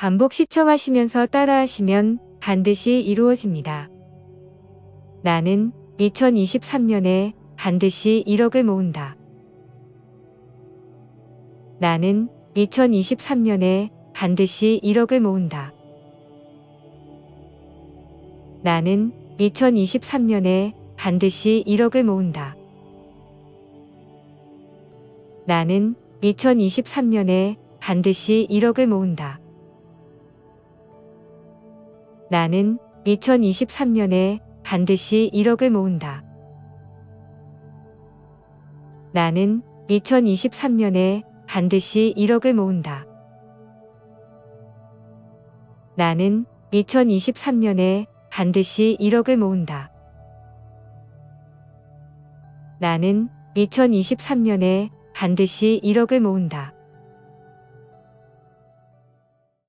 반복 시청하시면서 따라하시면 반드시 이루어집니다. 나는 2023년에 반드시 1억을 모은다. 나는 2023년에 반드시 1억을 모은다. 나는 2023년에 반드시 1억을 모은다. 나는 2023년에 반드시 1억을 모은다. 나는 2023년에 반드시 1억을 모은다. 나는 2023년에 반드시 1억을 모은다. 나는 2023년에 반드시 1억을 모은다. 나는 2023년에 반드시 1억을 모은다.